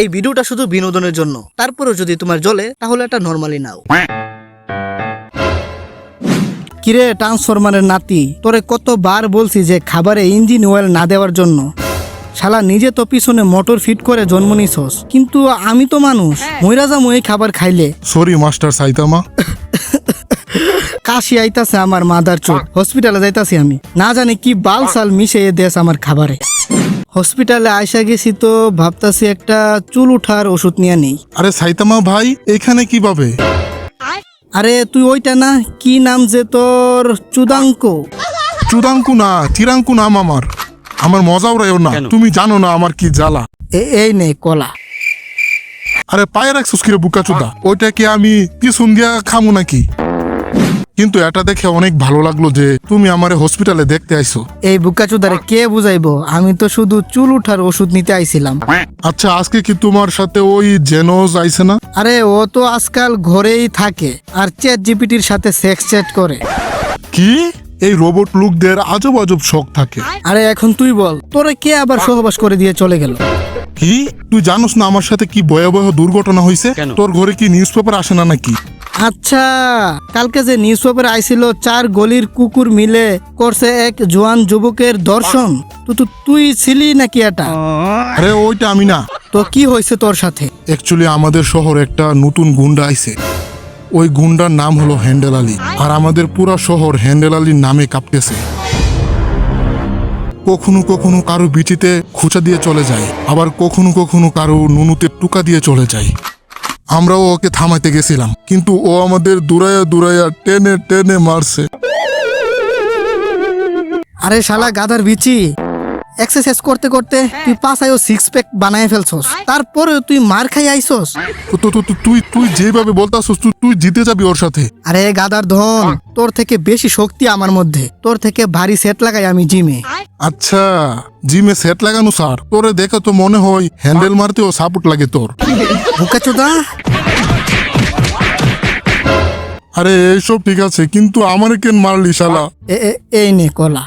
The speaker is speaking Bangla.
এই ভিডিওটা শুধু বিনোদনের জন্য। তারপরেও যদি তোমার জ্বলে তাহলে এটা নর্মালি নাও। কিরে ট্রান্সফরমারের নাতি তোরে কতবার বলছি যে খাবারে ইঞ্জিন অয়েল না দেওয়ার জন্য। শালা নিজে তো পিছনে মোটর ফিট করে জন্ম নিছস। কিন্তু আমি তো মানুষ। মইরা যাম খাবার খাইলে। সরি মাস্টার সাইতামা কাশি আইতাছে আমার মাদার চোখ। হসপিটালে যাইতাছি আমি। না জানি কি বাল সাল মিশে দেশ আমার খাবারে। হসপিটালে আইসা গেছি তো ভাবতাছি একটা চুল উঠার ওষুধ নিয়ে নেই। আরে সাইতামা ভাই এখানে কীভাবে আরে তুই ওইটা না কি নাম যে তোর? চুদাঙ্ক। চুদাঙ্কু না চিরাঙ্কু নাম আমার। আমার মজাও রায়ও না তুমি জানো না আমার কি জ্বালা। এ- এই নে কলা। আরে পায়ে রাখছিস কিরে বুকা চুদা? ওইটা কি আমি পিছন দিয়া খামু নাকি? কিন্তু এটা দেখে অনেক ভালো লাগল যে তুমি আমারে হসপিটালে দেখতে আইছো। এই বুকাচুদারে কে বুঝাইবো? আমি তো শুধু চুল উঠার ওষুধ নিতে আইছিলাম। আচ্ছা আজকে কি তোমার সাথে ওই জেনোজ আইছে না? আরে ও তো আজকাল ঘরেই থাকে আর চ্যাট জিপিটির সাথে সেক্স চ্যাট করে। কি? এই রোবট লোকদের আজব আজব শখ থাকে। আরে এখন তুই বল তোরে কে আবার সহবাস করে দিয়ে চলে গেল? কি? তুই জানোস না আমার সাথে কি ভয়াবহ দুর্ঘটনা হয়েছে তোর ঘরে কি নিউজ পেপার আসে না নাকি? আচ্ছা কালকে যে নিউজ পেপার আইছিল চার গলির কুকুর মিলে করছে এক জোয়ান যুবকের দর্শন। তো তুই ছিলি নাকি এটা? আরে ওইটা আমি না। তো কি হয়েছে তোর সাথে? অ্যাকচুয়ালি আমাদের শহর একটা নতুন গুন্ডা আইছে। ওই গুন্ডার নাম হলো হ্যান্ডেল আলী। আর আমাদের পুরা শহর হ্যান্ডেল আলীর নামে কাঁপতেছে। কখনো কখনো কারও বিচিতে খুঁচা দিয়ে চলে যায়। আবার কখনো কখনো কারও নুনুতে টুকা দিয়ে চলে যায়। আমরাও ওকে থামাইতে গেছিলাম। কিন্তু ও আমাদের দূরাইয়া দূরাইয়া টেনে টেনে মারছে। আরে শালা গাধার বিচি। এক্সারসাইজ করতে করতে তুই পাশায়ও সিক্স প্যাক বানায় ফেলছস। তারপরে তুই মার খাই আইছস? তো তো- তুই তুই যেভাবে বলতাছিস তুই তুই জিতে যাবি ওর সাথে। আরে গাদার ধন তোর থেকে বেশি শক্তি আমার মধ্যে। তোর থেকে ভারী সেট লাগাই আমি জিমে। আচ্ছা জিমে সেট লাগানো স্যার। তোরে দেখে তো মনে হয় হ্যান্ডেল মারতেও সাপোর্ট লাগে তোর। বুকাচোদা আরে এইসব ঠিক আছে কিন্তু আমার কেন মারলি শালা? এ- এ- এই নে কলা।